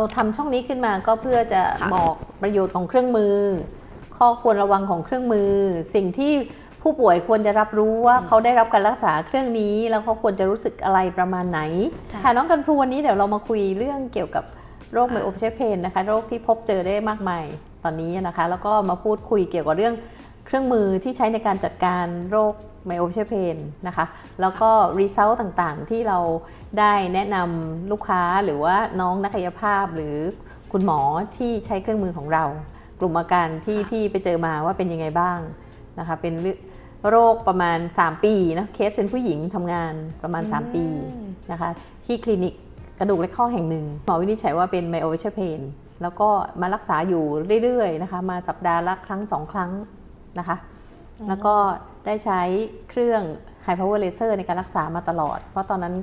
เราทำช่องนี้ขึ้นมาก็เพื่อจะค่ะ บอกประโยชน์ของเครื่องมือ ข้อควรระวังของเครื่องมือ สิ่งที่ผู้ป่วยควรจะรับรู้ว่าเขาได้รับการรักษาเครื่องนี้ แล้วเขาควรจะรู้สึกอะไรประมาณไหนค่ะ ค่ะน้องกันพลูวันนี้เดี๋ยวเรามาคุยเรื่องเกี่ยวกับโรคค่ะไมโอเชเพนนะคะโรคที่พบเจอได้มากมายตอนนี้นะคะ แล้วก็มาพูดคุยเกี่ยวกับเรื่องเครื่องมือที่ใช้ในการจัดการโรค ไมโอเชเพนนะคะ แล้วก็รีเซลต่างๆ ที่เราได้แนะนำลูกค้าหรือว่าน้องนักกายภาพหรือคุณหมอที่ใช้เครื่องมือของเรา กลุ่มอาการที่ค่ะพี่ไปเจอมาว่าเป็นยังไงบ้างนะคะ เป็นโรคประมาณ 3 ปีนะเคสเป็นผู้หญิงทำงานประมาณ 3 ปีอืมนะคะ ที่คลินิกกระดูกและข้อแห่งหนึ่งหมอวินิจฉัยว่าเป็นไมโอเชเพนแล้วก็มารักษาอยู่เรื่อยๆนะคะ มาสัปดาห์ละครั้งสองครั้งนะคะ แล้วก็ได้ใช้เครื่อง High Power Laser ในการรักษามาตลอด เพราะตอนนั้น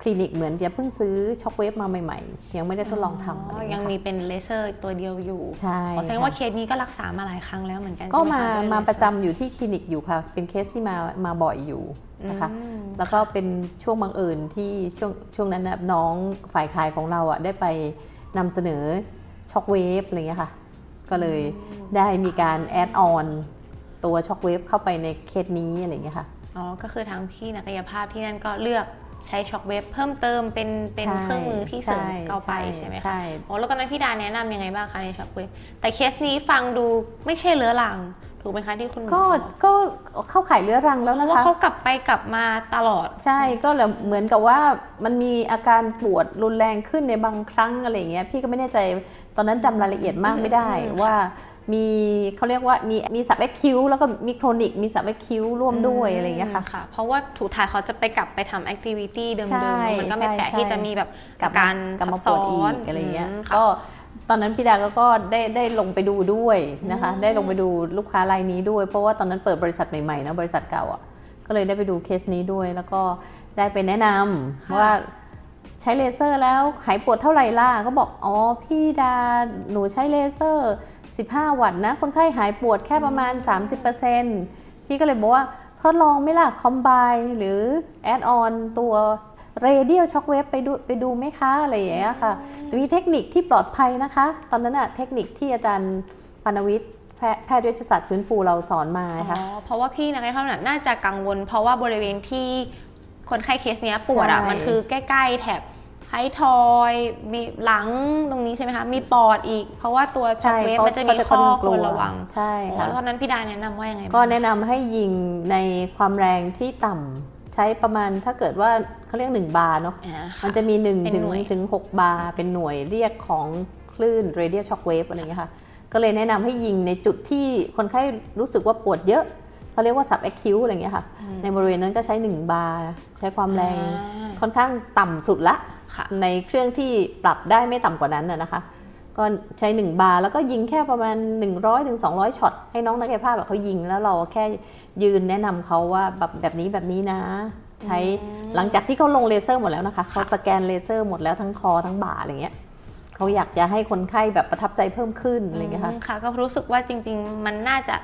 คลินิกเหมือนจะเพิ่งซื้อช็อคเวฟมาใหม่ๆ ยังไม่ได้ทดลองทำอะไรอย่างยัเงี้งยมีค่ะเป็นเลเซอร์ตัวเดียวอยู่ใช่อ๋อแสดงว่าค่ะเคสนี้ก็รักษามาหลายครั้งแล้วเหมือนกันก็ใช่ไหมาคะด้วยมาเลเซอประจำอยู่ที่คลินิกอยู่ค่ะ เป็นเคสที่มามาบ่อยอยู่นะคะอืมแล้วก็เป็นช่วงบังเอิญที่ช่วงช่วงนั้นนะน้องฝ่ายขายของเราอะได้ไปนำเสนอช็อคเวฟอะไรเงี้ยค่ะ ก็เลยได้มีการแอดออน ตัวช็อคเวฟเข้าไปในเคสนี้อะไรเงี้ยค่ะ อ๋อ ก็คือทางพี่นักกายภาพที่นั่นก็เลือกใช้ช็อคเวฟเพิ่มเติมเป็นเป็นใช่เครื่องมือที่เสริมเข้าไปใช่ไหมคะใช่ โอ้แล้วตอนนั้นพี่ดาแนะนำยังไงบ้างคะในช็อคเวฟแต่เคสนี้ฟังดูไม่ใช่เรื้อรัง ถูกไหมคะที่คุณหมอก็ก็เข้าข่ายเรื้อรังแล้วเพนะราะว่าคะ เขากลับไปกลับมาตลอด ใช่ก็เลยเหมือนกับว่ามันมีอาการปวดรุนแรงขึ้นในบางครั้งอะไรอย่างเงี้ยพี่ก็ไม่แน่ใจตอนนั้นจำรายละเอียดมากไม่ได้อืมว่า มีเขาเรียกว่ามีมีสับเอ็กคิวแล้วก็มีโครนิกมีสับเอ็กคิวร่วมด้วยอะไรอย่างเงี้ยค่ะ ค่ะ เพราะว่าสุดท้ายเขาจะไปกลับไปทำแอคทิวิตี้เดิใช่มๆมันก็ไม่แปลกใช่ ที่จะมีแบบกลัอาบการกลับมาปซัวบดซ้อีอนกอะไรเงี้ยมค่ะก็ตอนนั้นพี่ดาก็ก็ได้ได้ลงไปดูด้วยนะคะ อืม ได้ลงไปดูลูกค้ารายนี้ด้วย เพราะว่าตอนนั้นเปิดบริษัทใหม่ๆนะบริษัทเก่าอะก็เลยได้ไปดูเคสนี้ด้วย แล้วก็ได้ไปแนะนำว่าใช้เลเซอร์แล้วหายปวดเท่าไหร่ล่ะก็บอกอ๋อพี่ดาหนูใช้เลเซอร์ 15 วัตต์นะ คนไข้หายปวดแค่ประมาณ 30%พี่ก็เลยบอกว่าทดลองไหม่ล่ะคอมไบหรือแอดออนตัวเรเดียลช็อคเวฟไปดูไปดูไหมคะ อะไรอย่างเงี้ยค่ะแต่มีเทคนิคที่ปลอดภัยนะคะ ตอนนั้นอะเทคนิคที่อาจารย์ปานวิทย์แพแพทย์เวชศาสตร์ฟื้นฟูเราสอนมาอ๋ค่ะอเพราะว่าพี่นักกายภาพน่ะน่าจะกังวล เพราะว่าบริเวณที่คนไข้เคสเนี้ยปวดอะใช่มันคือใกล้ ๆ แถบ ไททอยด์มีหลังตรงนี้ใช่ไหมคะ มีปอดอีก เพราะว่าตัวช็อคเวฟเขามันจะมีเขาข้อค่อนข้างกคลัววรระวังใช่อ๋อค่ะแล้วตอนนั้นพี่ดาแนะนำว่ายังไงบ้างก็แนะนำให้ยิงในความแรงที่ต่ำใช้ประมาณถ้าเกิดว่าเขาเรียก 1 บาร์เนาะอ่าค่ะมันจะมีเป็น1ถึงหน่วยถึง 6 บาร์เป็นหน่วยเรียกของคลื่น radial shock wave อะไรอย่างเงี้ยค่ะ ก็เลยแนะนำให้ยิงในจุดที่คนไข้รู้สึกว่าปวดเยอะเขาเรียกว่า subacute อะไรอย่างเงี้ยค่ะ ในบริเวณนั้นก็ใช้ 1 บาร์ ใช้ความแรงอ่าค่อนข้างต่ำสุดละค่ะ ในเครื่องที่ปรับได้ไม่ต่ำกว่านั้นนะนะคะ ก็ใช้ 1 บาร์แล้วก็ยิงแค่ประมาณ 100-200ถึง200ช็อตให้น้องนักกายภาพแบบเขายิงแล้วเราแค่ยืนแนะนำเขาว่าแบบแบบนี้แบบนี้นะ ใช้หลังจากที่เขาลงเลเซอร์หมดแล้วนะคะเขาสแกนเลเซอร์หมดแล้วทั้งคอทั้งบ่าอะไรเงี้ยเขาอยากจะให้คนไข้แบบประทับใจเพิ่มขึ้นอะไรเงี้ยค่ะอืมค่ะ ก็รู้สึกว่าจริง ๆ มันน่าจะ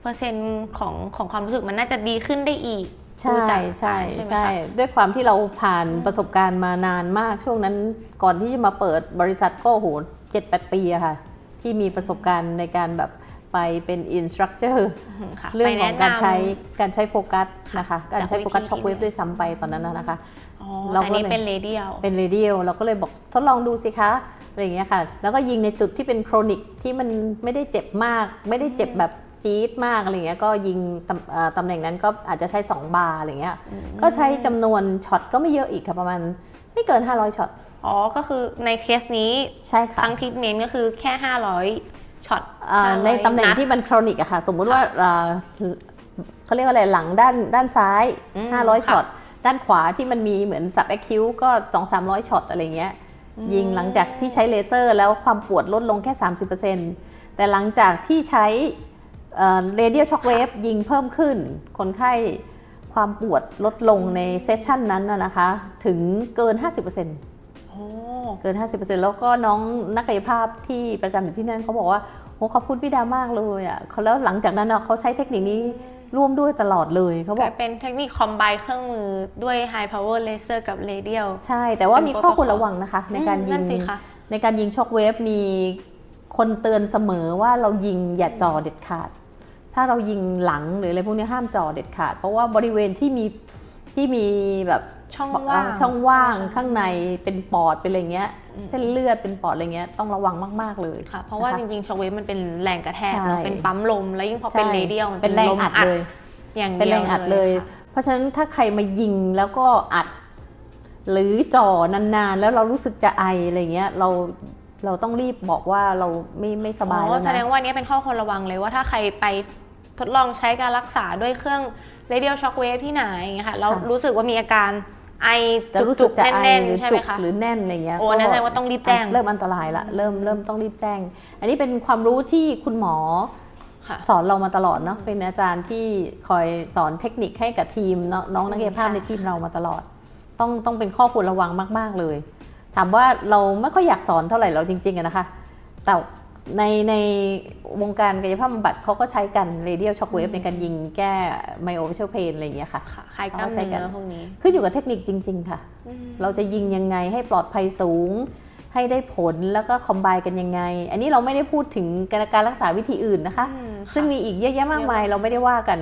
เปอร์เซ็นต์ของของความรู้สึกมันน่าจะดีขึ้นได้อีก ใช่ดูจากใช่การใช่ไหมใช่คะด้วยความที่เราผ่านประสบการณ์มานานมากช่วงนั้นก่อนที่จะมาเปิดบริษัทก็โหเจ็ดแปดปีอะค่ะ ที่มีประสบการณ์ในการแบบไปเป็นอินสตรัคเจอร์อืมค่ะเรื่องของการใช้ไปแนะนการใช้โฟกัสนะคะการใช้จากวิธีโฟกัสช็อคเวฟที่ด้วยซ้ำไปตอนนั้นนะนะคะำอ๋อเราแต่ก็อันนี้เลยเป็นเรเดียลเป็นเรเดียลเราก็เลยบอกทดลองดูสิคะอะไรอย่างเงี้ยค่ะ แล้วก็ยิงในจุดที่เป็นโครนิกที่มันไม่ได้เจ็บมาก ไม่ได้เจ็บแบบ จี๊ดมากอะไรเงี้ยก็ยิงตำเอ่อตำแหน่งนั้นก็อาจจะใช้ 2 บาร์อะไรเงี้ยก็ใช้จำนวนช็อตก็ไม่เยอะอีกค่ะประมาณไม่เกิน 500ช็อตอ๋อ ก็คือในเคสนี้ใช่ค่ะทั้งทรีทเมนต์ก็คือแค่ 500ช็อตอ่า500ในตำแหน่งนัดที่มันโครนิกอะค่ะ สมมุติว่าอ่าเขาเรียกว่าอะไรหลังด้านด้านซ้ายอืม500ค่ะช็อตด้านขวาที่มันมีเหมือนสับแอคคิวก็ 2-300ช็อตอะไรเงี้ยยิงหลังจากที่ใช้เลเซอร์แล้วความปวดลดลงแค่ 30%แต่หลังจากที่ใช้ เรเดียลช็อคเวฟยิงเพิ่มขึ้น คนไข้ความปวดลดลงในเซสชันนั้นนะนะคะ ถึงเกิน 50%โอ้เกิน 50%แล้วก็น้องนักกายภาพที่ประจำอยู่ที่นั่นเขาบอกว่าโอ้ขอบคุณพี่ดามากเลยอะเขาแล้วหลังจากนั้นอะเขาใช้เทคนิคนี้ร่วมด้วยตลอดเลยเขาบกอกลายเป็นเทคนิคคอมไบเครื่องมือด้วย High Power Laser กับ Radial ใช่ แต่ว่าเป็นมีข้อ protocol ควรระวังนะคะ ในการอืมยินั่งนสิคะในการยิงช็อคเวฟมีคนเตือนเสมอว่าเรายิงอย่าจ่อเด็ดขาด ถ้าเรายิงหลังหรืออะไรพวกนี้ห้ามจ่อเด็ดขาด เพราะว่าบริเวณที่มีที่มีแบบช่องว่างอ่ช่องว่างใช่ไหมคะข้างในเป็นปอดเป็นอะไรเงี้ยอืมเส้นเลือดเป็นปอดอะไรเงี้ยต้องระวังมาก ๆ เลยค่ะ เพราะว่านะคะจริงๆช็อคเวฟมันเป็นแรงกระแทกใช่เนอะเป็นปั๊มลม แล้วยิ่งพอเป็นใช่เรเดียลมันเป็นแรงลมอัดเลยอย่างเดียวเป็นแรงอัดเลยค่ะเพราะฉะนั้นถ้าใครมายิงแล้วก็อัด หรือจ่อนานๆ แล้วเรารู้สึกจะไออะไรเงี้ยเราเราต้องรีบบอกว่าเราไม่ไม่สบายอ๋แล้อวแสดงนะว่าอันนี้เป็นข้อควรระวังเลยว่าถ้าใครไป ทดลองใช้การรักษาด้วยเครื่อง radial shock wave ที่ไหนอย่างเงี้ยค่ะแล้วค่ะรู้สึกว่ามีอาการไอจะรู้สึกจะไอแน่นหรือๆใช่ไหจุมกคะหรือแน่นอะไรเงี้ยโอ้นั่นแสดงว่าต้องรีบแจ้ง เริ่มอันตรายละเริ่มเริ่มต้องรีบแจ้ง อันนี้เป็นความรู้ที่คุณหมอค่ะสอนเรามาตลอดเนาะเป็นอาจารย์ที่คอยสอนเทคนิคให้กับทีมน้องน้องนักกายภาพค่ะในทีมเรามาตลอด ต้องต้องเป็นข้อควรระวังมาก ๆเลย ถามว่าเราไม่ค่อยอยากสอนเท่าไหร่เราจริงๆอะนะคะ แต่ ในในวงการกายภาพบำบัดเขาก็ใช้กัน radial shock wave ในการยิงแก้ myofascial pain อะไรอย่างเงี้ยค่ะค่ะคลายกล้ามเขาใช้กัเนื้อนพวกนี้ขึ้นอยู่กับเทคนิคจริง ๆ ค่ะอืมเราจะยิงยังไงให้ปลอดภัยสูง ให้ได้ผลแล้วก็คอมไบกันยังไง อันนี้เราไม่ได้พูดถึงการรักษาวิธีอื่นนะคะอืมค่ะซึ่งมีอีกเยอะแยะมากมายเราไม่ได้ว่ากัน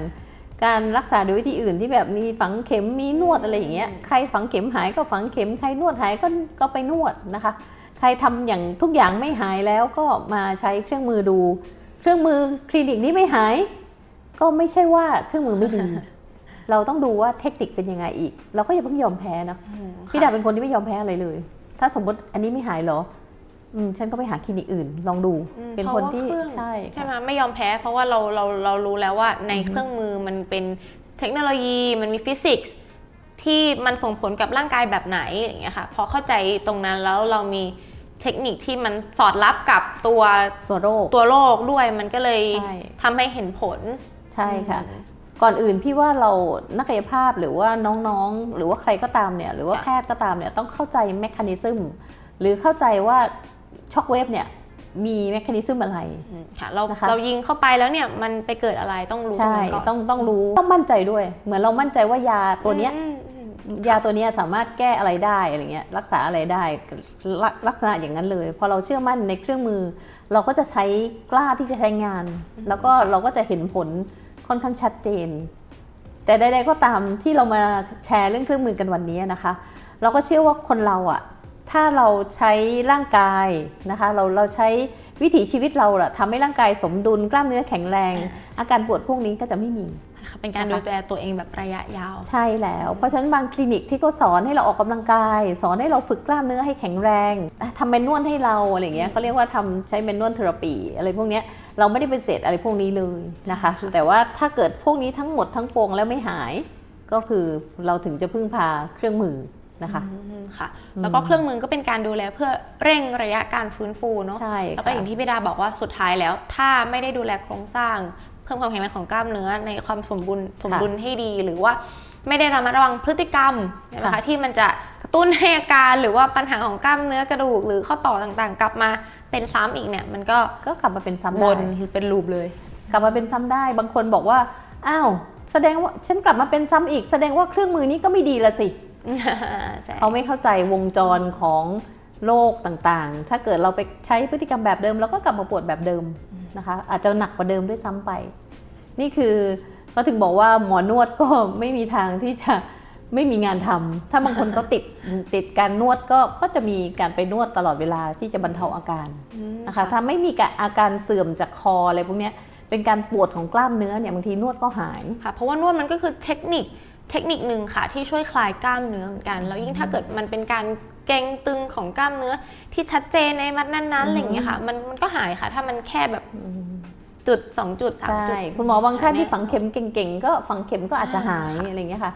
การรักษาโดยวิธีอื่นที่แบบมีฝังเข็มมีนวดอะไรอย่างเงี้ยใครฝังเข็มหายก็ฝังเข็มใครนวดหายก็ก็ไปนวดนะคะ ใครทำอย่างทุกอย่างไม่หายแล้วก็มาใช้เครื่องมือดู เครื่องมือคลินิกนี้ไม่หาย ก็ไม่ใช่ว่าเครื่องมือไม่ดี เราต้องดูว่าเทคนิคเป็นยังไงอีก เราก็อย่าเพิ่งยอมแพ้เนอะอืมพี่ดาเป็นคนที่ไม่ยอมแพ้อะไรเลย ถ้าสมมติอันนี้ไม่หายเหรออืมฉันก็ไปหาคลินิกอื่น ลองดูอืมเป็นพคราะนว่าที่เครื่องใช่ใช่ไหมค่ะไม่ยอมแพ้เพราะว่าเราเราเรารู้แล้วว่าในอือฮึเครื่องมือมันเป็นเทคโนโลยีมันมีฟิสิกส์ ที่มันส่งผลกับร่างกายแบบไหนอย่างเงี้ยค่ะพอเข้าใจตรงนั้นแล้วเรามีเทคนิคที่มันสอดรับกับตัวตัวโรคตัวโรคด้วยมันก็เลยใช่ ทำให้เห็นผล ใช่ค่ะ อืมก่อนอื่นพี่ว่าเรานักกายภาพหรือว่าน้องๆ หรือว่าใครก็ตามเนี่ยหรือว่าค่ะ แพทย์ก็ตามเนี่ยต้องเข้าใจแมคานิซึมหรือเข้าใจว่าช็อคเวฟเนี่ยมีแมคานิซึมอะไร อืมค่ะเรานะคะ เรายิงเข้าไปแล้วเนี่ยมันไปเกิดอะไรต้องรู้ใช่ตรงนั้นก่อนต้องต้องรู้ต้องมั่นใจด้วย เหมือนเรามั่นใจว่ายาตัวเนี้ย อืมอืม ยาตัวเนี้ยสามารถแก้อะไรได้อะไรเงี้ยรักษาอะไรได้ลักลักษณะอย่างนั้นเลย พอเราเชื่อมั่นในเครื่องมือ เราก็จะใช้กล้าที่จะใช้งาน แล้วก็เราก็จะเห็นผลค่อนข้างชัดเจน แต่ใดๆก็ตามที่เรามาแชร์เรื่องเครื่องมือกันวันนี้นะคะ เราก็เชื่อว่าคนเราอะถ้าเราใช้ร่างกายนะคะเราเราใช้วิถีชีวิตเราอะทำให้ร่างกายสมดุลกล้ามเนื้อแข็งแรง อาการปวดพวกนี้ก็จะไม่มี ค่ะเป็นการนะคะดูแลตัวเองแบบระยะยาว ใช่แล้ว เพราะฉะนั้นบางคลินิกที่เขาสอนให้เราออกกำลังกาย สอนให้เราฝึกกล้ามเนื้อให้แข็งแรงอะทำเมนนวดให้เราอะไรอย่างเงี้ยเขาเรียกว่าทำใช้เมนนวดเทอราปีอะไรพวกเนี้ยเราไม่ได้เป็นเศษอะไรพวกนี้เลยนะคะ แต่ว่าถ้าเกิดพวกนี้ทั้งหมดทั้งปวงแล้วไม่หาย ก็คือเราถึงจะพึ่งพาเครื่องมือนะคะอืมค่ะแล้วก็เครื่องมือก็เป็นการดูแลเพื่อเร่งระยะการฟื้นฟูเนาะใช่แล้วก็ค่ะอย่างที่พี่ดาบอกว่าสุดท้ายแล้ว ถ้าไม่ได้ดูแลโครงสร้าง เพิ่มความแข็งแรงของกล้ามเนื้อในความสมบูรณ์สมดุลให้ดีหรือว่าไม่ได้ระมัดระวังพฤติกรรมนะคะที่มันจะกระตุ้นให้อาการหรือว่าปัญหาของกล้ามเนื้อกระดูก หรือข้อต่อต่างๆ กลับมาเป็นซ้ำอีกเนี่ย มันก็ก็กลับมาเป็นซ้ำวได้นเป็นลูปเลย กลับมาเป็นซ้ำได้ บางคนบอกว่าอ้าวแสดงว่าฉันกลับมาเป็นซ้ำอีก แสดงว่าเครื่องมือนี้ก็ไม่ดีละสิใช่เขาไม่เข้าใจวงจรของ โรคต่างๆ ถ้าเกิดเราไปใช้พฤติกรรมแบบเดิมเราก็กลับมาปวดแบบเดิมนะคะ อาจจะหนักกว่าเดิมด้วยซ้ำไป นี่คือเขาถึงบอกว่าหมอนวดก็ไม่มีทางที่จะไม่มีงานทำถ้าบางคนเขาติดติดการนวดก็ก็จะมีการไปนวดตลอดเวลาที่จะบรรเทาอาการอืมนะคะ ถ้าไม่มีการอาการเสื่อมจากคออะไรพวกเนี้ยเป็นการปวดของกล้ามเนื้อเนี่ยบางทีนวดก็หายค่ะ เพราะว่านวดมันก็คือเทคนิคเทคนิคหนึ่งค่ะที่ช่วยคลายกล้ามเนื้อเหมือนกัน แล้วยิ่งถ้าเกิดมันเป็นการ เกร็งตึงของกล้ามเนื้อ ที่ชัดเจนในมัดนั้นๆอะไรอย่างเงี้ยค่ะ มันมันก็หายค่ะ ถ้ามันแค่แบบจุดสองจุดสามใช่จุดคุณหมอบางท่านที่อันเนี้ยฝังเข็มเก่งๆ ก็ฝังเข็มก็อาจจะหายอะไรอย่างเงี้ยค่ะ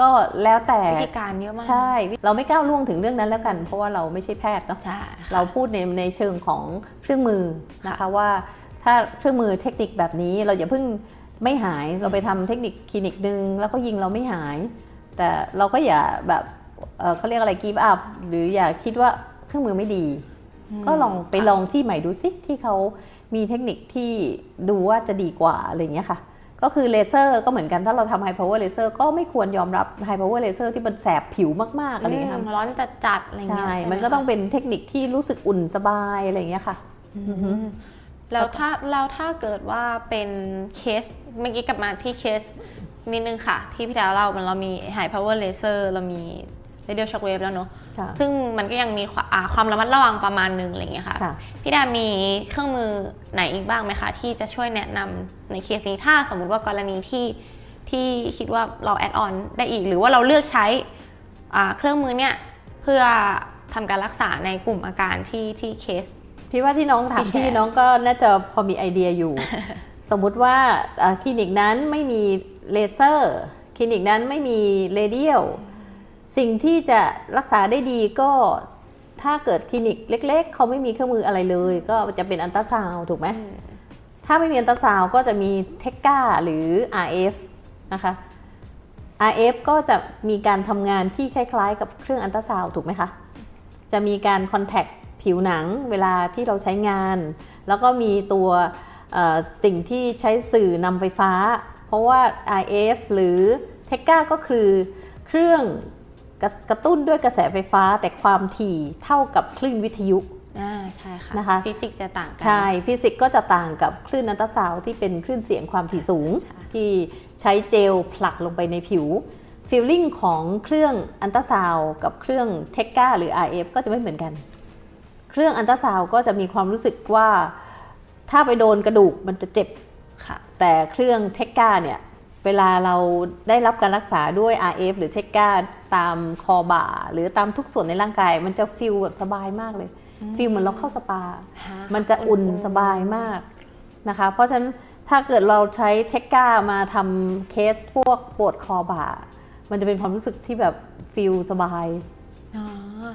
ก็แล้วแต่วิธีการเยอะมาก ใช่ เราไม่ก้าวล่วงถึงเรื่องนั้นแล้วกัน เพราะว่าเราไม่ใช่แพทย์เนาะใช่เราพูดในในเชิงของเครื่องมือนะคะว่า ถ้าเครื่องมือเทคนิคแบบนี้เราอย่าเพิ่งไม่หายเราไปทำเทคนิคคลินิกดึงแล้วก็ยิงเราไม่หาย แต่เราก็อย่าแบบ เอ่อเขาเรียกอะไรกีบอัพหรืออย่าคิดว่าเครื่องมือไม่ดี ก็ลองไปลองที่ใหม่ดูซิที่เขามีเทคนิคที่ดูว่าจะดีกว่าอะไรอย่างเงี้ยค่ะ ก็คือเลเซอร์ก็เหมือนกันถ้าเราทำไฮ power เลเซอร์ก็ไม่ควรยอมรับไฮ power เลเซอร์ที่มันแสบผิวมากๆอะไรอย่างเงี้ยค่ะมร้อนจัดจัดๆอะไรอย่างเงี้ยใช่ใช่ไหมันก็ต้องเป็นเทคนิคที่รู้สึกอุ่นสบายอะไรอย่างเงี้ยค่ะอืมแล้วถ้าแล้วถ้าเกิดว่าเป็นเคสเมื่อกี้กลับมาที่เคสนิดนึงค่ะ ที่พี่ดาวเล่ามันเรามี high power laser เรามี radio shock wave แล้วเนอะค่ะ ซึ่งมันก็ยังมีความอ่าความระมัดระวังประมาณหนึงอะไรอย่างเงี้ยค่ะ ค่ะ พี่ดามีเครื่องมือไหนอีกบ้างไหมคะ ที่จะช่วยแนะนำในเคสนี้ถ้าสมมุติว่ากรณีที่ที่คิดว่าเราแอดออนได้อีก หรือว่าเราเลือกใช้อ่าเครื่องมือเนี่ยเพื่อทำการรักษาในกลุ่มอาการที่ที่เคส พี่ว่าที่น้องถามที่แชร์พี่น้องก็น่าจะพอมีไอเดียอยู่ สมมุติว่าเอ่อคลินิกนั้นไม่มีเลเซอร์ คลินิกนั้นไม่มีเรเดียล สิ่งที่จะรักษาได้ดีก็ถ้าเกิดคลินิกเล็ก ๆ เขาไม่มีเครื่องมืออะไรเลย ก็จะเป็นอันตราซาวด์ถูกไหมถ้าไม่มีอันตราซาวด์ก็จะมีเทคกาหรือ RF นะคะ RF ก็จะมีการทำงานที่คล้าย ๆ กับเครื่องอันตราซาวด์ถูกไหมคะ จะมีการคอนแทคผิวหนังเวลาที่เราใช้งาน แล้วก็มีตัวเอ่อสิ่งที่ใช้สื่อนำไฟฟ้า เพราะว่า RF หรือเทคกาก็คือเครื่อง กระกระตุ้นด้วยกระแสไฟฟ้าแต่ความถี่เท่ากับคลื่นวิทยุอ่าใช่ค่ะนะคะฟิสิกส์จะต่างกัใช่ฟิสิกส์ก็จะต่างกับคลื่นอัลตราซาวด์ที่เป็นคลื่นเสียงความถี่สูงใช่ที่ใช้เจลผลักลงไปในผิวฟีลลิ่งของเครื่องอัลตราซาวด์กับเครื่องเทคกาหรือ RF ก็จะไม่เหมือนกัน เครื่องอัลตราซาวด์ก็จะมีความรู้สึกว่าถ้าไปโดนกระดูกมันจะเจ็บค่ะแต่เครื่องเทคกาเนี่ย เวลาเราได้รับการรักษาด้วย RF หรือเทคกาตามคอบ่า หรือตามทุกส่วนในร่างกาย มันจะฟีลแบบสบายมากเลยฟีลเหมือนเราเข้าสปา มันจะอุ่นสบายมากนะคะ เพราะฉะนั้นถ้าเกิดเราใช้เทคกามาทำเคสพวกปวดคอบ่า มันจะเป็นความรู้สึกที่แบบฟีลสบายอ๋อ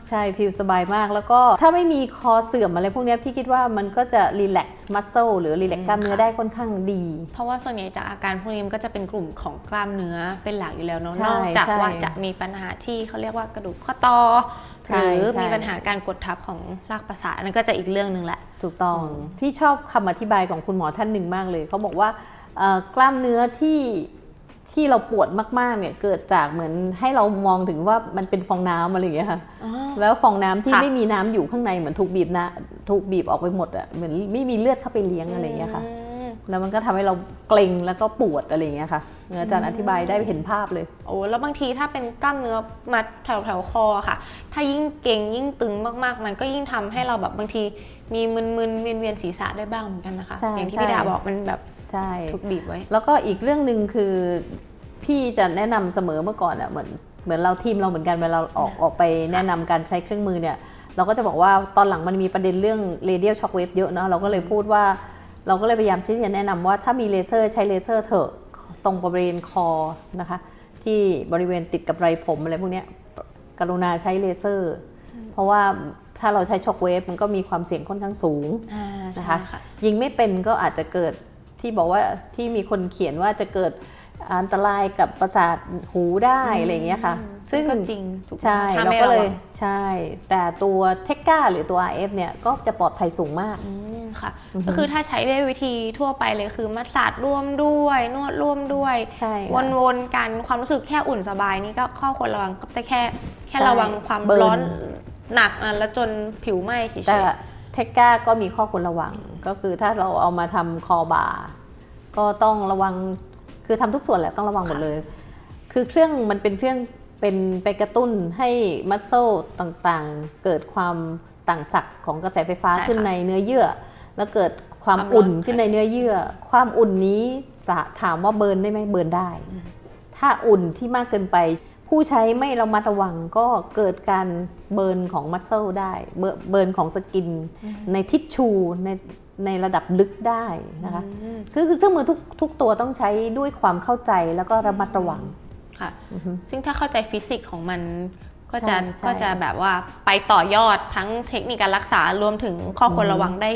ใช่ฟีลสบายมากแล้วก็ถ้าไม่มีคอเสื่อมอะไรพวกเนี้ยพี่คิดว่ามันก็จะรีแลกซ์มัสเซลหรือรีแลกซ์กล้ามเนื้อได้ค่อนข้างดี เพราะว่าส่วนใหญ่จากอาการพวกนี้มันก็จะเป็นกลุ่มของกล้ามเนื้อเป็นหลักอยู่แล้วเนาะใช่นอกจากใช่ว่าจะมีปัญหาที่เขาเรียกว่ากระดูกข้อต่อใช่หรือใช่มีปัญหาการกดทับของรากประสาทอันนั้นก็จะอีกเรื่องหนึ่งแหละถูกต้องพี่ชอบคำอธิบายของคุณหมอท่านหนึ่งมากเลยเขาบอกว่าเอ่อกล้ามเนื้อที่ ที่เราปวดมากๆเนี่ยเกิดจากเหมือนให้เรามองถึงว่ามันเป็นฟองน้ำอะไรอย่างเงี้ยค่ะแล้วฟองน้ำที่ค่ะไม่มีน้ำอยู่ข้างในเหมือนถูกบีบนะถูกบีบออกไปหมดอะเหมือนไม่มีเลือดเข้าไปเลี้ยงอะไรอย่างเงี้ยค่ะอืมแล้วมันก็ทำให้เราเกร็งแล้วก็ปวดอะไรอย่างเงี้ยค่ะอาจารย์อธิบายได้เห็นภาพเลย โอ้แล้วบางทีถ้าเป็นกล้ามเนื้อมาแถวแถวๆคอค่ะ ถ้ายิ่งเก่งยิ่งตึงมากๆ มันก็ยิ่งทำให้เราแบบบางทีมีมึนๆเวียนเวียนๆศีรษะได้บ้างเหมือนกันนะคะใช่อย่างที่ใช่พี่ดาบอกมันแบบ ใช่ถูกบีบไว้ แล้วก็อีกเรื่องหนึ่งคือพี่จะแนะนำเสมอเมื่อก่อนอะเหมือนเหมือนเราทีมเราเหมือนกันเวลาเราออกออกไปแนะนำการใช้เครื่องมือเนี่ยเราก็จะบอกว่าตอนหลังมันมีประเด็นเรื่อง radial shock wave เยอะเนาะเราก็เลยพูดว่า เราก็เลยพยายามที่จะแนะนำว่าถ้ามีเลเซอร์ใช้เลเซอร์เถอะตรงบริเวณคอนะคะ ที่บริเวณติดกับไรผมอะไรพวกเนี้ยกรุณาใช้เลเซอร์ เพราะว่าถ้าเราใช้ช็อคเวฟมันก็มีความเสี่ยงค่อนข้างสูงอ่านะใช่คะค่ะยิงไม่เป็นก็อาจจะเกิด ที่บอกว่าที่มีคนเขียนว่าจะเกิดอันตรายกับประสาทหูได้อะไรอย่างเงี้ยค่ะ ซึ่งก็จริงถูกไหมใช่ถ้เราไม่ก็เลยระวังใช่ แต่ตัวเทคกาหรือตัว RF เนี่ยก็จะปลอดภัยสูงมากอืมค่ะ ก็คือถ้าใช้ด้วยวิธีทั่วไปเลยคือมัสซาดร่วมด้วย นวดร่วมด้วยใช่ค่ะวนๆกันความรู้สึกแค่อุ่นสบายนี่ก็ข้อควรระวังก็แต่แค่แค่ใช่ระวังความเบิร์นร้อนหนักอะแล้วจนผิวไหม้เฉยแต่เทคกาก็มีข้อควรระวัง ก็คือถ้าเราเอามาทำคอบ่า ก็ต้องระวังคือทำทุกส่วนแหละต้องระวังหมดเลย คือเครื่องมันเป็นเครื่องเป็นไปกระตุ้นให้มัสเซลต่างๆ เกิดความต่างศักย์ของกระแสไฟฟ้าขึ้นในเนื้อเยื่อ แล้วเกิดความอุ่นขึ้นในเนื้อเยื่อ ความอุ่นนี้สะถามว่าเบิร์นได้ไหมเบิร์นได้ ถ้าอุ่นที่มากเกินไป ผู้ใช้ไม่ระมัดระวังก็เกิดการเบิร์นของมัสเซลได้ เบิร์เบิร์นของสกิน ในทิชชูใน ในระดับลึกได้นะคะอืมคือคือเครื่องมือทุกทุกตัวต้องใช้ด้วยความเข้าใจแล้วก็ระมัดระวังค่ะอือฮึซึ่งถ้าเข้าใจฟิสิกส์ของมันก็จะใช่ใช่ก็จะแบบว่าไปต่อยอดทั้งเทคนิคการรักษารวมถึงข้อควรระวังได้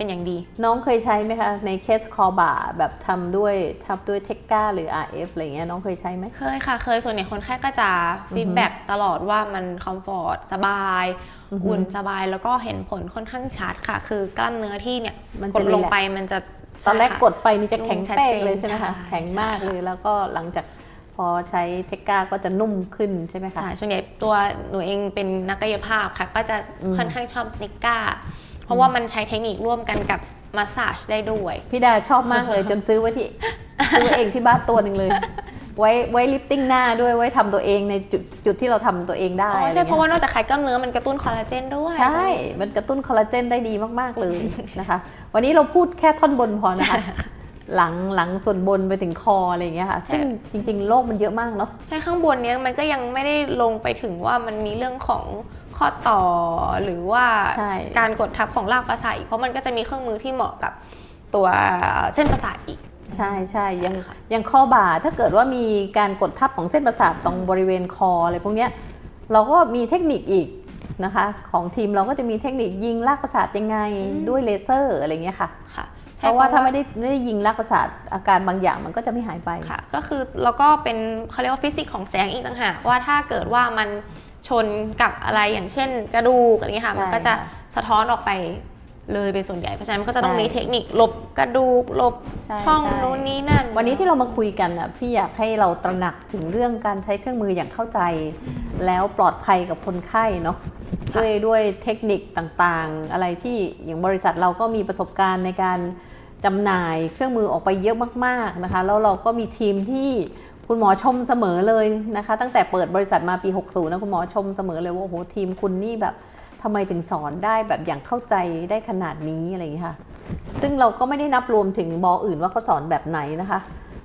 เป็นอย่างดี น้องเคยใช้ไหมคะในเคสคอบ่าแบบทำด้วยทำด้วยเทคกาหรือ RF อะไรเงี้ยน้องเคยใช้ไหม เคยค่ะ เคยส่วนใหญ่คนไข้ก็จะฟีดแบ็กตลอดว่ามันคอมฟอร์ตสบาย อือฮึอุ่นสบายแล้วก็เห็นผลค่อนข้างชัดค่ะ คือกล้ามเนื้อที่เนี่ยมันกจะดลงไป relax มันจะตอนแรกใช่ค่ะ กดไปนี่จะแข็งนุ่มชัดเป๊กเจนเลยใช่ไหมคะ ใช่แข็งมากใช่ค่ะ เลยแล้วก็หลังจากพอใช้เทคก้าก็จะนุ่มขึ้นใช่ไหมคะ ใช่ส่วนใหญ่ตัวหนูเองเป็นนักกายภาพค่ะ ก็จะอืม ค่อนข้างชอบนิก้าเพ ราะว่ามันใช้เทคนิคร่วมกันกับมาสซาจได้ด้วย พี่ดาชอบมากเลย จนซื้อไว้ที่ซื้อไว้เองที่บ้านตัวหนึ่งเลย ไว้ไว้ลิฟติ้งหน้าด้วยไว้ทำตัวเองในจุดจุดที่เราทำตัวเองได้อ๋ออะไรใช่เพราะเงี้ว่ายนอกจากคลายกล้ามเนื้อมันกระตุ้นคอลลาเจนด้วย ใช่ มันกระตุ้นคอลลาเจนได้ดีมากๆเลยนะคะ วันนี้เราพูดแค่ท่อนบนพอนะคะหลังหลังส่วนบนไปถึงคออะไรอย่างเงี้ยค่ะ ซึ่งจริง ๆโลกมันเยอะมากเนาะใช่ข้างบนเนี้ยมันก็ยังไม่ได้ลงไปถึงว่ามันมีเรื่องของ ข้อต่อหรือว่าใช่การกดทับของรากประสาทอีกเพราะมันก็จะมีเครื่องมือที่เหมาะกับตัวเส้นประสาทอีกใช่ใช่ยังค่ะยังข้อบ่าถ้าเกิดว่ามีการกดทับของเส้นประสาทตรงบริเวณคออะไรพวกเนี้ยเราก็มีเทคนิคอีกนะคะ ของทีมเราก็จะมีเทคนิคยิงลากประสาทยังไงด้วยเลเซอร์อะไรเงี้ยค่ะค่ะเพใช่ราะว่าถ้าไม่ได้ไม่ได้ยิงลากประสาทอาการบางอย่างมันก็จะไม่หายไปค่ะ ก็คือแล้วก็เป็นเขาเรียกว่าฟิสิกส์ของแสงอีกต่างหากว่าถ้าเกิดว่ามัน ชนกับอะไรอย่างเช่นกระดูกอะไรเงี้ยค่ะใช่มันก็จะค่ะสะท้อนออกไปเลยเป็นส่วนใหญ่ เพราะฉะนั้นมันก็จะต้องใช่มีเทคนิคหลบกระดูกหลบใช่ช่องใช่นู้นนี้นั่น วันนี้ที่เรามาคุยกันอะพี่อยากให้เราตระหนักถึงเรื่องการใช้เครื่องมืออย่างเข้าใจ แล้วปลอดภัยกับคนไข้เนาะด้วยด้วยเทคนิคต่างๆ อะไรที่อย่างบริษัทเราก็มีประสบการณ์ในการจำหน่ายเครื่องมือออกไปเยอะมากๆนะคะ แล้วเราก็มีทีมที่ คุณหมอชมเสมอเลยนะคะ ตั้งแต่เปิดบริษัทมาปี 60 นะ คุณหมอชมเสมอเลยว่าโอ้โหทีมคุณนี่แบบทำไมถึงสอนได้แบบอย่างเข้าใจได้ขนาดนี้อะไรอย่างเงี้ยค่ะ ซึ่งเราก็ไม่ได้นับรวมถึงบออื่นว่าเขาสอนแบบไหนนะคะ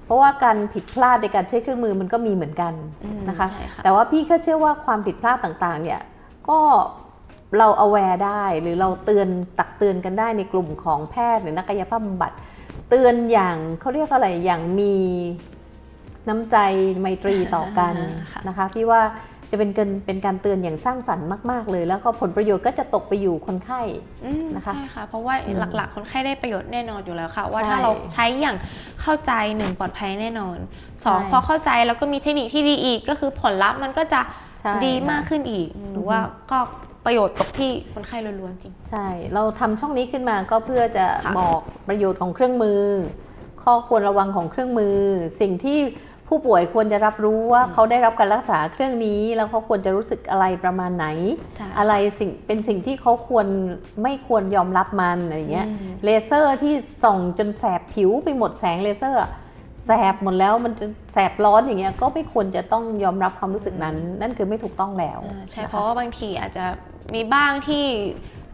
เพราะว่าการผิดพลาดในการใช้เครื่องมือมันก็มีเหมือนกันอืมนะคะใช่ค่ะแต่ว่าพี่ก็เชื่อว่าความผิดพลาดต่างๆ เนี่ยก็เรา aware ได้หรือเราเตือนตักเตือนกันได้ในกลุ่มของแพทย์หรือนักกายภาพบำบัดเตือนอย่างเขาเรียกอะไรอย่างมี น้ำใจไมตรีต่อกันค่ะนะคะพี่ว่าจะเป็นการเป็นการเตือนอย่างสร้างสรรค์มาก ๆ เลย แล้วก็ผลประโยชน์ก็จะตกไปอยู่คนไข้อืมนะคะใช่ค่ะเพราะว่าอืมหลักๆ คนไข้ได้ประโยชน์แน่นอนอยู่แล้วค่ะ ว่าใช่ถ้าเราใช้อย่างเข้าใจหนึ่งปลอดภัยแน่นอนสองใช่พอเข้าใจแล้วก็มีเทคนิคที่ดีอีก ก็คือผลลัพธ์มันก็จะใช่ดีมากขึ้นอีกหรือว่าก็ประโยชน์ตกที่คนไข้ล้วนๆจริง ใช่ เราทำช่องนี้ขึ้นมาก็เพื่อจะค่ะบอกประโยชน์ของเครื่องมือ ข้อควรระวังของเครื่องมือ สิ่งที่ ผู้ป่วยควรจะรับรู้ว่าเขาได้รับการรักษาเครื่องนี้ แล้วเขาควรจะรู้สึกอะไรประมาณไหนใช่อะไรสิ่งเป็นสิ่งที่เขาควรไม่ควรยอมรับมันอะไรอย่างเงี้ยอืมเลเซอร์ที่ส่องจนแสบผิวไปหมดแสงเลเซอร์อะแสบหมดแล้วมันจะแสบร้อนอย่างเงี้ยก็ไม่ควรจะต้องยอมรับความรู้สึกนั้น นั่นคือไม่ถูกต้องแล้วอ่าใช่นคเพราะว่าบางทีอาจจะมีบ้างที่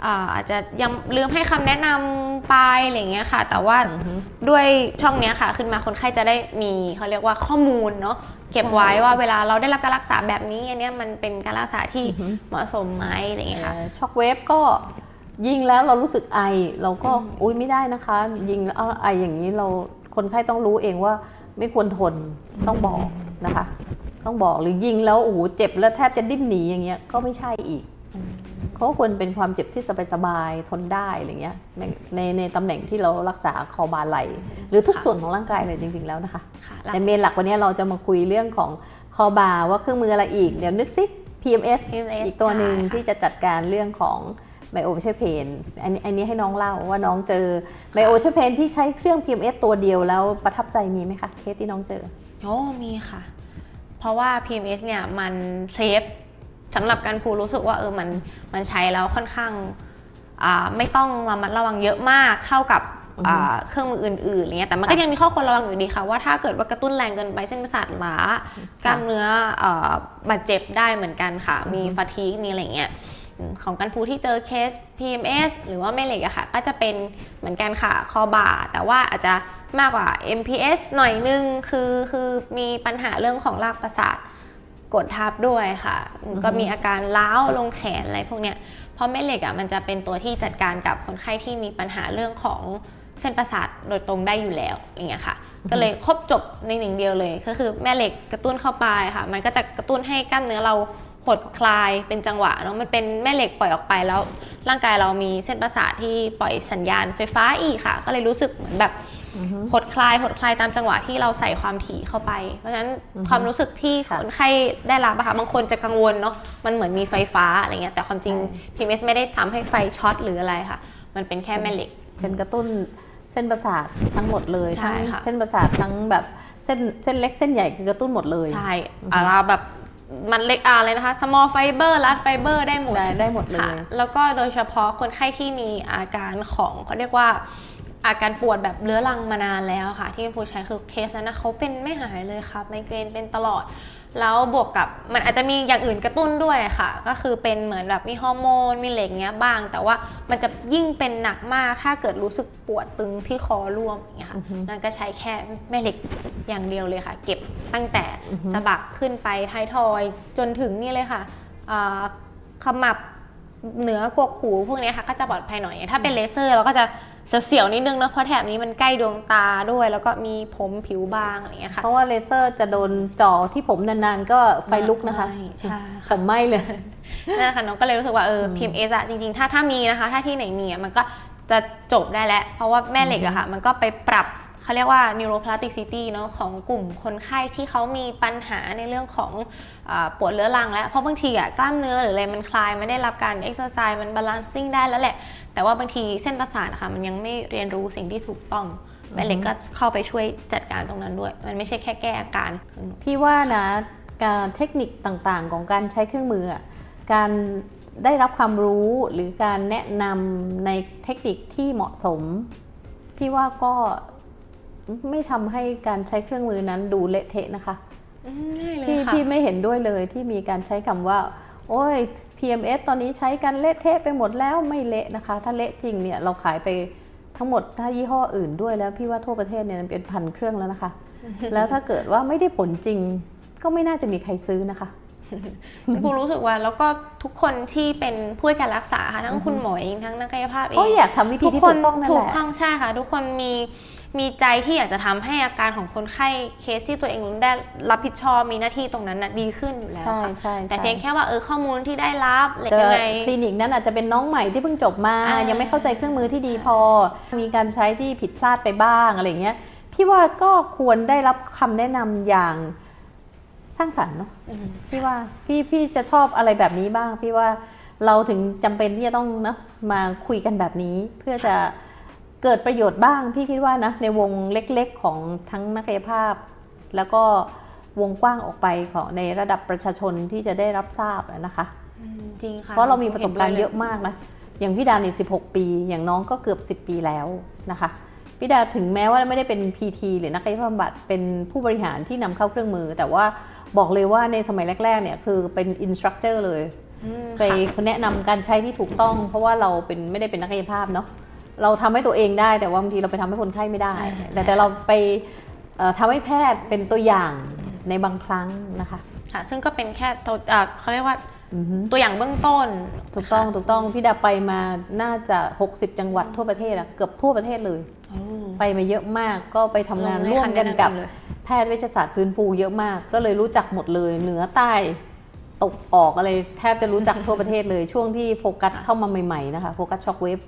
อ่าอาจจะยังลืมให้คำแนะนำไปอะไรอย่างเงี้ยค่ะ แต่ว่าอือฮึด้วยช่องเนี้ยค่ะ ขึ้นมาคนไข้จะได้มีเขาเรียกว่าข้อมูลเนาะเก็บใช่ไว้ว่าเวลาเราได้รับการรักษาแบบนี้อันเนี้ยมันเป็นการรักษาที่อือฮึเหมาะสมไหมอะไรอย่างเงี้ยค่ะช็อกเวฟก็ยิงแล้วเรารู้สึกไอเราก็อุ้ยไม่ได้นะคะ ยิงแล้วเอาไออย่างนี้เราคนไข้ต้องรู้เองว่าไม่ควรทนต้องบอกนะคะ ต้องบอกหรือยิงแล้วโอ้โหเจ็บแล้วแทบจะดิ้นหนีอย่างเงี้ยก็ไม่ใช่อีก เขาก็ควรเป็นความเจ็บที่สบายๆทนได้อะไรเงี้ยในในในตำแหน่งที่เรารักษาคอบาไหลหรือทุกค่ะส่วนของร่างกายเลยจริง ๆแล้วนะคะค่ะแต่เมนหลักวันนี้เราจะมาคุยเรื่องของคอบาว่าเครื่องมืออะไรอีกเดี๋ยวนึกซิ PMS PMS อีกตัวหนึ่งใช่ค่ะที่จะจัดการเรื่องของไบโอเชเพนอันนี้อันนี้ให้น้องเล่าว่าน้องเจอไบโอเชเพนที่ใช้เครื่อง PMS ตัวเดียวแล้วประทับใจมีไหมคะเคสที่น้องเจอโอ้มีค่ะ เพราะว่า PMS เนี่ยมันเซฟ สำหรับการภูรู้สึกว่าเออมันมันใช้แล้วค่อนข้างอ่าไม่ต้องระมัดระวังเยอะมากเท่ากับอ่าเครื่องมืออื่นๆอะไรเงี้ยแต่มันก็ยังมีข้อควรระวังอยู่ดีค่ะว่าถ้าเกิดว่ากระตุ้นแรงเกินไปเส้นประสาทล้ากล้ามเนื้อเอ่อบาดเจ็บได้เหมือนกันค่ะ มีฟาทีกมีอะไรเงี้ยอืมของกันภูที่เจอเคส PMS หรือว่าแม่เหล็กอะค่ะ ก็จะเป็นเหมือนกันค่ะคอบ่า แต่ว่าอาจจะมากกว่า MPS หน่อยนึงคือคือมีปัญหาเรื่องของรากประสาท กดทับด้วยค่ะ ก็มีอาการล้าวลงแขนอะไรพวกเนี้ยเพราะแม่เหล็กอะมันจะเป็นตัวที่จัดการกับคนไข้ที่มีปัญหาเรื่องของเส้นประสาทโดยตรงได้อยู่แล้วอย่างเงี้ยค่ะ ก็เลยครบจบในหนึ่งเดียวเลย ก็คือแม่เหล็กกระตุ้นเข้าไปค่ะ มันก็จะกระตุ้นให้กล้ามเนื้อเราหดคลายเป็นจังหวะเนาะมันเป็นแม่เหล็กปล่อยออกไปแล้ว ร่างกายเรามีเส้นประสาทที่ปล่อยสัญญาณไฟฟ้าอีกค่ะ ก็เลยรู้สึกเหมือนแบบ หดคลายหดคลายตามจังหวะที่เราใส่ความถี่เข้าไป เพราะฉะนั้นอือฮึความรู้สึกที่ค่ะคนไข้ได้รับอะค่ะบางคนจะกังวลเนาะมันเหมือนมีไฟฟ้าอะไรเงี้ยแต่ความจริงใช่ PMS ไม่ได้ทำให้ไฟช็อตหรืออะไรค่ะ มันเป็นแค่แม่เหล็ก เป็นกระตุ้นเส้นประสาททั้งหมดเลยใช่ทั้งค่ะเส้นประสาททั้งแบบเส้นเส้นเล็กเส้นใหญ่คือกระตุ้นหมดเลยใช่อะไรแบบมันเล็กอะไรนะคะ small fiber large fiber ได้หมดได้ได้หมดเลค่ะยแล้วก็โดยเฉพาะคนไข้ที่มีอาการของเขาเรียกว่า อาการปวดแบบเรื้อรังมานานแล้วค่ะ ที่ผู้ใช้คือเคสนั้นนะเขาเป็นไม่หายเลยครับไมเกรนเป็นตลอด แล้วบวกกับมันอาจจะมีอย่างอื่นกระตุ้นด้วยค่ะ ก็คือเป็นเหมือนแบบมีฮอร์โมนมีเหล็กเงี้ยบ้าง แต่ว่ามันจะยิ่งเป็นหนักมากถ้าเกิดรู้สึกปวดตึงที่คอร่วมอย่างเงี้ยค่ะอือฮึนั่นก็ใช้แค่แม่เหล็กอย่างเดียวเลยค่ะ เก็บตั้งแต่อือฮึสะบักขึ้นไปท้ายทอยจนถึงนี่เลยค่ะอ่าขมับเหนือกกหูพวกเนี้ยค่ะก็จะปลอดภัยหน่อย ถ้าเป็นเลเซอร์เราก็จะ เสียวๆนิดนึงเนอะเพราะแถบนี้มันใกล้ดวงตาด้วย แล้วก็มีผมผิวบางอะไรอย่างเงี้ยค่ะเพราะว่าเลเซอร์จะโดนจ่อที่ผมนานๆ ก็ไฟลุกนะคะใช่ใช่ผค่ะมไหม้เลยนั่นแหละค่ะน้องก็เลยรู้สึกว่าเออ PMS อะจริงๆ ถ้าถ้ามีนะคะ ถ้าที่ไหนมีอะมันก็จะจบได้แล้ว เพราะว่าแม่เหล็กอะค่ะ มันก็ไปปรับ เขาเรียกว่า neuroplasticity เนอะของกลุ่มคนไข้ที่เขามีปัญหาในเรื่องของอปวดเรื้อรังแล้ว เพราะบางทีอะกล้ามเนื้อหรืออะไรมันคลายไม่ได้รับการ exercise มัน balancing ได้แล้วแหละ แต่ว่าบางทีเส้นประสาทอะค่ะมันยังไม่เรียนรู้สิ่งที่ถูกต้องแม่เล็กก็เข้าไปช่วยจัดการตรงนั้นด้วย มันไม่ใช่แค่แก้อาการ พี่ว่านะการเทคนิคต่างๆ ของการใช้เครื่องมือ การได้รับความรู้หรือการแนะนำในเทคนิคที่เหมาะสม พี่ว่าก็ ไม่ทำให้การใช้เครื่องมือนั้นดูเละเทะนะคะ อืมง่ายเลยพี่ค่ะ พี่ไม่เห็นด้วยเลยที่มีการใช้คำว่า โอ้ย PMS ตอนนี้ใช้กันเละเทะไปหมดแล้วไม่เละนะคะ ถ้าเละจริงเนี่ยเราขายไปทั้งหมดถ้ายี่ห้ออื่นด้วยแล้วพี่ว่าทั่วประเทศเนี่ยเป็นพันเครื่องแล้วนะคะ แล้วถ้าเกิดว่าไม่ได้ผลจริง ก็ไม่น่าจะมีใครซื้อนะคะพี่ปูรู้สึกว่าแล้วก็ทุกคนที่เป็นผู้ให้การรักษาค่ะทั้งคุณหมอเองทั้งนักกายภาพเองก็อยากทำวิธีทุกที่คถูนกต้องนั่นถูแหกละ ต้องใช่ค่ะ ทุกคนมี มีใจที่อยากจะทำให้อาการของคนไข้เคสที่ตัวเองได้รับผิดชอบมีหน้าที่ตรงนั้นนะดีขึ้นอยู่แล้วใช่ค่ะใช่แต่ใช่เพียงแค่ว่าเออข้อมูลที่ได้รับอะไรแต่ยังไงคลินิกนั้นอาจจะเป็นน้องใหม่ที่เพิ่งจบมาอ่ายัยังไม่เข้าใจเครื่องมือที่ดีพอ มีการใช้ที่ผิดพลาดไปบ้างอะไรเงี้ยพี่ว่าก็ควรได้รับคำแนะนำอย่างสร้างสรรค์เนาะอืมพี่ว่าพี่พี่จะชอบอะไรแบบนี้บ้าง พี่ว่าเราถึงจำเป็นที่จะต้องนะมาคุยกันแบบนี้เพื่อจะ เกิดประโยชน์บ้างพี่คิดว่านะในวงเล็กๆของทั้งนักกายภาพ แล้วก็วงกว้างออกไปของในระดับประชาชนที่จะได้รับทราบนะคะอืมจริงค่ะเพราะเรามีประสบการณ์ห็นด้วเยอะมากนะอย่างพี่ดานี่16ปี อย่างน้องก็เกือบ 10 ปีแล้วนะคะพี่ดาถึงแม้ว่าไม่ได้เป็น PT หรือนักกายภาพบำบัดเป็นผู้บริหารที่นำเข้าเครื่องมือ แต่ว่าบอกเลยว่าในสมัยแรกๆเนี่ยคือเป็นอินสตรัคเตอร์เลยอืมไปค่ะแนะนำการใช้ที่ถูกต้อง เพราะว่าเราเป็นไม่ได้เป็นนักกายภาพเนาะ เราทำให้ตัวเองได้ แต่ว่าบางทีเราไปทำให้คนไข้ไม่ได้ แต่แต่เราไปเอ่อทำให้แพทย์เป็นตัวอย่างในบางครั้งนะคะค่ะซึ่งก็เป็นแค่ตัวอ่าเขาเรียกว่าอือฮึตัวอย่างเบื้องต้น ถูกต้องถูกต้องพี่ดาไปมาน่าจะ 60 จังหวัดทั่วประเทศอะเกือบทั่วประเทศเลยโอ้ไปมาเยอะมากก็ไปทำงานลงให้ร่วมกันกับคำแนะนำเลยแพทย์เวชศาสตร์ฟื้นฟูเยอะมาก ก็เลยรู้จักหมดเลยเหนือใต้ ตกออกอะไรแทบจะรู้จักทั่วประเทศเลย ช่วงที่โฟกัสเข้ามาใหม่ๆนะคะโฟกัสช็อคเวฟ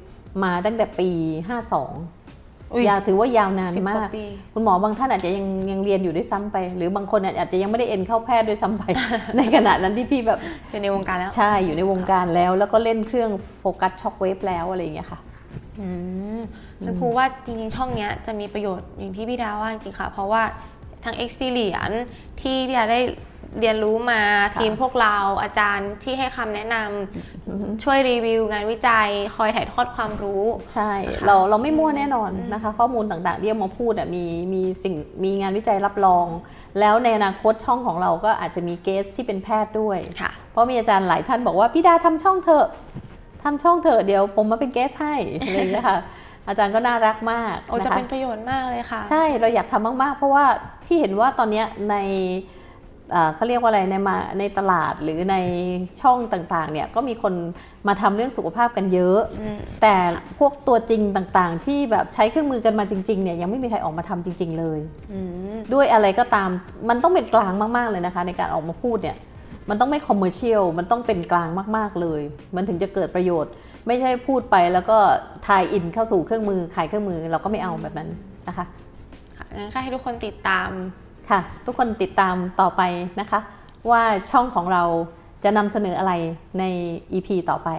มาตั้งแต่ปี 52อุ๊ยยาวถือว่ายาวนานสิบกมาว่ากปีคุณหมอบางท่านอาจจะยังยังเรียนอยู่ด้วยซ้ำไป หรือบางคนอาจจะยังไม่ได้เอ็นเข้าแพทย์ด้วยซ้ำไป ในขณะนั้นที่พี่แบบเป็นในวงการแล้ว ใช่อยู่ในวงการแล้ว แล้วก็เล่นเครื่องโฟกัสช็อคเวฟแล้วอะไรอย่างเงี้ยค่ะอืมแล้วพูว่าจริงๆ ช่องเนี้ยจะมีประโยชน์อย่างที่พี่ดาว่าจริงๆค่ะ เพราะว่าทั้ง experience ที่พี่ดาได้ เรียนรู้มาค่ะทีมพวกเราอาจารย์ที่ให้คำแนะนำช่วยรีวิวงานวิจัย คอยถ่ายทอดความรู้ ใช่นะคะเราเราไม่มั่วแน่นอนอืมนะคะ ข้อมูลต่างๆที่เอามาพูดอะมีมีสิ่งมีงานวิจัยรับรอง แล้วในอนาคตช่องของเราก็อาจจะมีเกสที่เป็นแพทย์ด้วยค่ะเพราะมีอาจารย์หลายท่านบอกว่าพี่ดาทำช่องเถอะทำช่องเถอะเดี๋ยวผมมาเป็นเกสให้อะไรอย่างเงี้ยค่ะอาจารย์ก็น่ารักมากโอ้นะจะคะเป็นประโยชน์มากเลยค่ะ ใช่เราอยากทำมากๆ เพราะว่าพี่เห็นว่าตอนเนี้ยใน เอ่อเขาเรียกว่าอะไรในมาในตลาดหรือในช่องต่างๆเนี่ยก็มีคนมาทำเรื่องสุขภาพกันเยอะอืมแต่พวกตัวจริงต่างๆ ที่แบบใช้เครื่องมือกันมาจริงๆเนี่ยยังไม่มีใครออกมาทำจริง ๆ เลยอืมด้วยอะไรก็ตามมันต้องเป็นกลางมากๆเลยนะคะ ในการออกมาพูดเนี่ยมันต้องไม่คอมเมอร์เชียลมันต้องเป็นกลางมากๆเลย มันถึงจะเกิดประโยชน์ ไม่ใช่พูดไปแล้วก็ทายอินเข้าสู่เครื่องมือขายเครื่องมือเราก็ไม่เอาแบบนั้นนะคะค่ะงั้นก็ให้ทุกคนติดตาม ค่ะ ทุกคนติดตามต่อไปนะคะ ว่าช่องของเราจะนำเสนออะไรใน EP ต่อไป